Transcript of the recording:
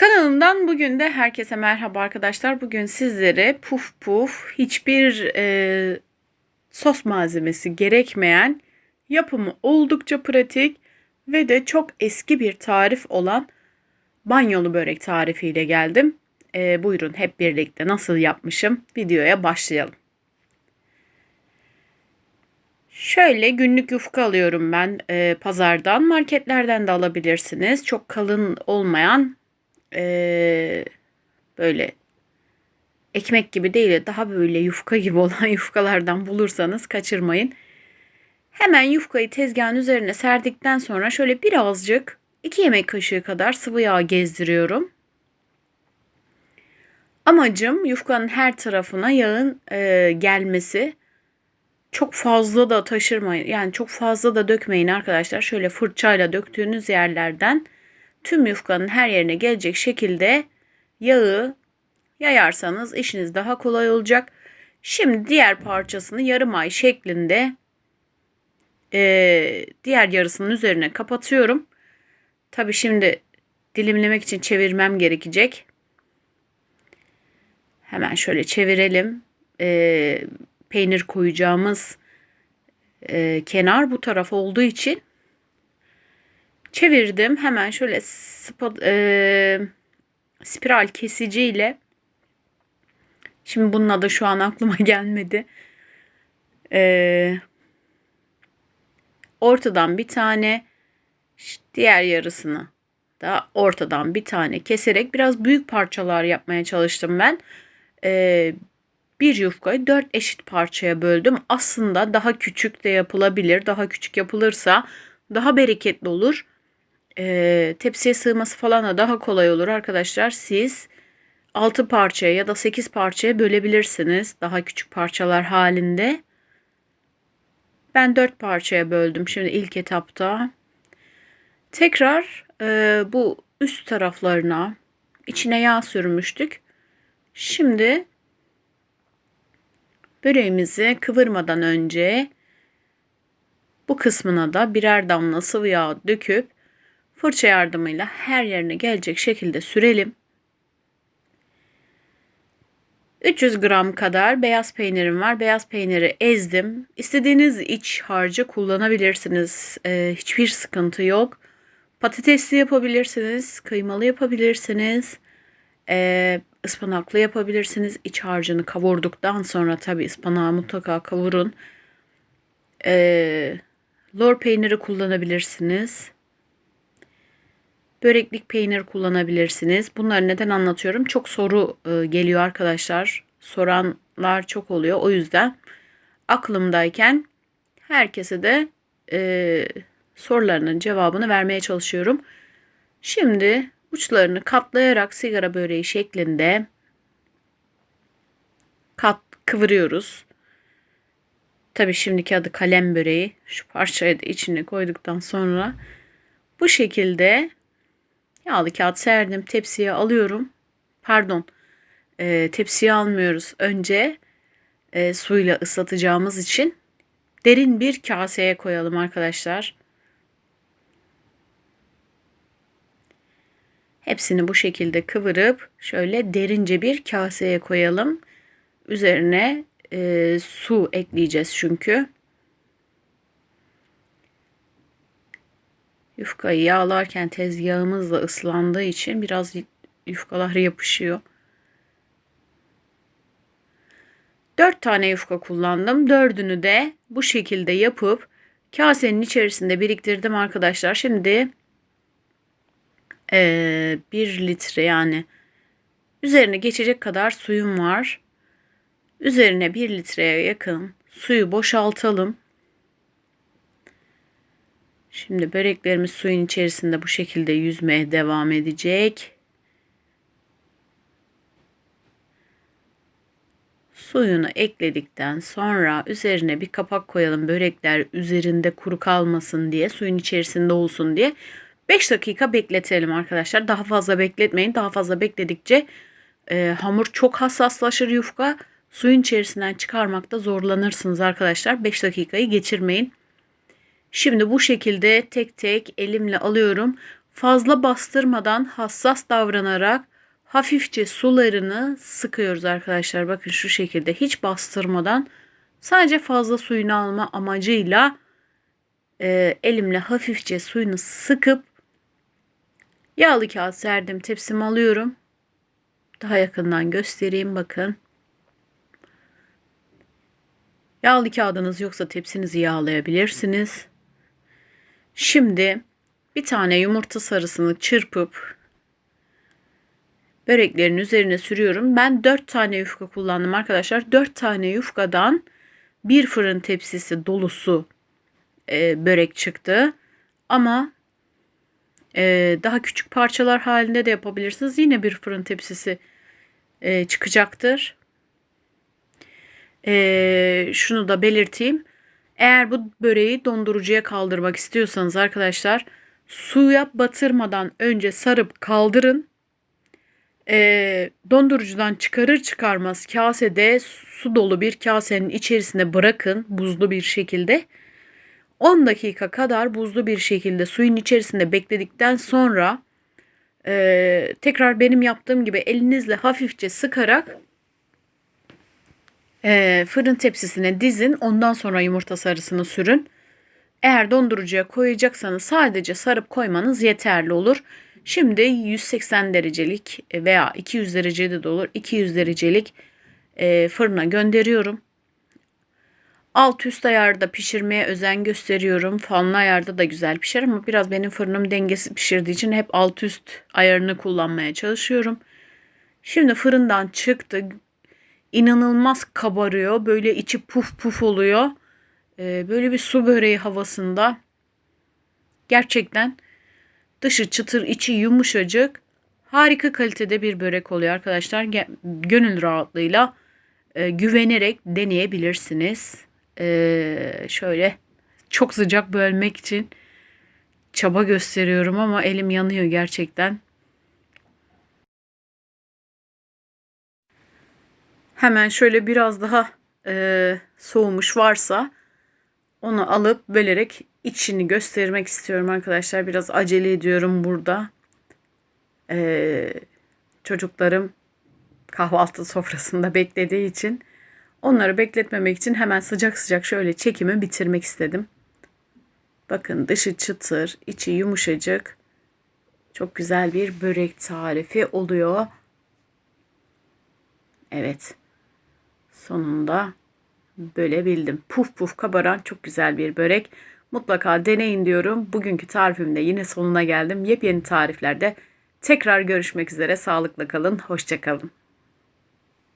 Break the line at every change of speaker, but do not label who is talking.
Kanalımdan bugün de herkese merhaba arkadaşlar. Bugün sizlere puf puf hiçbir e, sos malzemesi gerekmeyen yapımı oldukça pratik ve de çok eski bir tarif olan banyolu börek tarifiyle geldim. E, buyurun hep birlikte nasıl yapmışım videoya başlayalım. Şöyle günlük yufka alıyorum ben e, pazardan. Marketlerden de alabilirsiniz. Çok kalın olmayan e, böyle ekmek gibi değil de daha böyle yufka gibi olan yufkalardan bulursanız kaçırmayın. Hemen yufkayı tezgahın üzerine serdikten sonra şöyle birazcık 2 yemek kaşığı kadar sıvı yağ gezdiriyorum. Amacım yufkanın her tarafına yağın e, gelmesi. Çok fazla da taşırmayın. Yani çok fazla da dökmeyin arkadaşlar. Şöyle fırçayla döktüğünüz yerlerden tüm yufkanın her yerine gelecek şekilde yağı yayarsanız işiniz daha kolay olacak. Şimdi diğer parçasını yarım ay şeklinde e, diğer yarısının üzerine kapatıyorum. Tabi şimdi dilimlemek için çevirmem gerekecek. Hemen şöyle çevirelim. E, peynir koyacağımız e, kenar bu taraf olduğu için çevirdim. Hemen şöyle spa, e, spiral kesiciyle şimdi bunun adı şu an aklıma gelmedi. E, ortadan bir tane diğer yarısını da ortadan bir tane keserek biraz büyük parçalar yapmaya çalıştım ben. E, bir yufkayı dört eşit parçaya böldüm. Aslında daha küçük de yapılabilir. Daha küçük yapılırsa daha bereketli olur. Ee, tepsiye sığması falan da daha kolay olur arkadaşlar. Siz 6 parçaya ya da 8 parçaya bölebilirsiniz. Daha küçük parçalar halinde. Ben 4 parçaya böldüm şimdi ilk etapta. Tekrar e, bu üst taraflarına içine yağ sürmüştük. Şimdi Böreğimizi kıvırmadan önce bu kısmına da birer damla sıvı yağ döküp fırça yardımıyla her yerine gelecek şekilde sürelim. 300 gram kadar beyaz peynirim var. Beyaz peyniri ezdim. İstediğiniz iç harcı kullanabilirsiniz. Ee, hiçbir sıkıntı yok. Patatesli yapabilirsiniz, kıymalı yapabilirsiniz. Ee, ıspanaklı yapabilirsiniz. İç harcını kavurduktan sonra tabi ıspanağı mutlaka kavurun. Ee, lor peyniri kullanabilirsiniz. Böreklik peynir kullanabilirsiniz. Bunları neden anlatıyorum? Çok soru e, geliyor arkadaşlar. Soranlar çok oluyor. O yüzden aklımdayken herkese de e, sorularının cevabını vermeye çalışıyorum. Şimdi Uçlarını katlayarak sigara böreği şeklinde kat kıvırıyoruz. Tabi şimdiki adı kalem böreği. Şu parçayı da içine koyduktan sonra bu şekilde yağlı kağıt serdim. Tepsiye alıyorum. Pardon. E, tepsiye almıyoruz. Önce e, suyla ıslatacağımız için derin bir kaseye koyalım arkadaşlar. Hepsini bu şekilde kıvırıp şöyle derince bir kaseye koyalım. Üzerine e, su ekleyeceğiz çünkü. Yufkayı yağlarken tezgahımızla ıslandığı için biraz yufkalar yapışıyor. 4 tane yufka kullandım. Dördünü de bu şekilde yapıp kasenin içerisinde biriktirdim arkadaşlar. Şimdi e, 1 litre yani üzerine geçecek kadar suyum var. Üzerine 1 litreye yakın suyu boşaltalım. Şimdi böreklerimiz suyun içerisinde bu şekilde yüzmeye devam edecek. Suyunu ekledikten sonra üzerine bir kapak koyalım. Börekler üzerinde kuru kalmasın diye, suyun içerisinde olsun diye. 5 dakika bekletelim arkadaşlar. Daha fazla bekletmeyin. Daha fazla bekledikçe e, hamur çok hassaslaşır yufka. Suyun içerisinden çıkarmakta zorlanırsınız arkadaşlar. 5 dakikayı geçirmeyin. Şimdi bu şekilde tek tek elimle alıyorum. Fazla bastırmadan hassas davranarak hafifçe sularını sıkıyoruz arkadaşlar. Bakın şu şekilde hiç bastırmadan sadece fazla suyunu alma amacıyla e, elimle hafifçe suyunu sıkıp yağlı kağıt serdim tepsimi alıyorum. Daha yakından göstereyim bakın. Yağlı kağıdınız yoksa tepsinizi yağlayabilirsiniz. Şimdi bir tane yumurta sarısını çırpıp böreklerin üzerine sürüyorum. Ben 4 tane yufka kullandım arkadaşlar. 4 tane yufkadan bir fırın tepsisi dolusu e, börek çıktı. Ama e, daha küçük parçalar halinde de yapabilirsiniz. Yine bir fırın tepsisi e, çıkacaktır. E, şunu da belirteyim. Eğer bu böreği dondurucuya kaldırmak istiyorsanız arkadaşlar suya batırmadan önce sarıp kaldırın. E, dondurucudan çıkarır çıkarmaz kasede su dolu bir kasenin içerisine bırakın buzlu bir şekilde. 10 dakika kadar buzlu bir şekilde suyun içerisinde bekledikten sonra e, tekrar benim yaptığım gibi elinizle hafifçe sıkarak e, fırın tepsisine dizin. Ondan sonra yumurta sarısını sürün. Eğer dondurucuya koyacaksanız sadece sarıp koymanız yeterli olur. Şimdi 180 derecelik veya 200 derecede de olur. 200 derecelik e, fırına gönderiyorum. Alt üst ayarda pişirmeye özen gösteriyorum. Fanlı ayarda da güzel pişer ama biraz benim fırınım dengesiz pişirdiği için hep alt üst ayarını kullanmaya çalışıyorum. Şimdi fırından çıktı. İnanılmaz kabarıyor. Böyle içi puf puf oluyor. Ee, böyle bir su böreği havasında. Gerçekten dışı çıtır, içi yumuşacık. Harika kalitede bir börek oluyor arkadaşlar. Gönül rahatlığıyla e, güvenerek deneyebilirsiniz. Ee, şöyle çok sıcak bölmek için çaba gösteriyorum ama elim yanıyor gerçekten. Hemen şöyle biraz daha e, soğumuş varsa onu alıp bölerek içini göstermek istiyorum arkadaşlar. Biraz acele ediyorum burada. Ee, çocuklarım kahvaltı sofrasında beklediği için onları bekletmemek için hemen sıcak sıcak şöyle çekimi bitirmek istedim. Bakın dışı çıtır, içi yumuşacık. Çok güzel bir börek tarifi oluyor. Evet. Sonunda bölebildim. Puf puf kabaran çok güzel bir börek. Mutlaka deneyin diyorum. Bugünkü tarifimde yine sonuna geldim. Yepyeni tariflerde tekrar görüşmek üzere. Sağlıkla kalın. Hoşçakalın.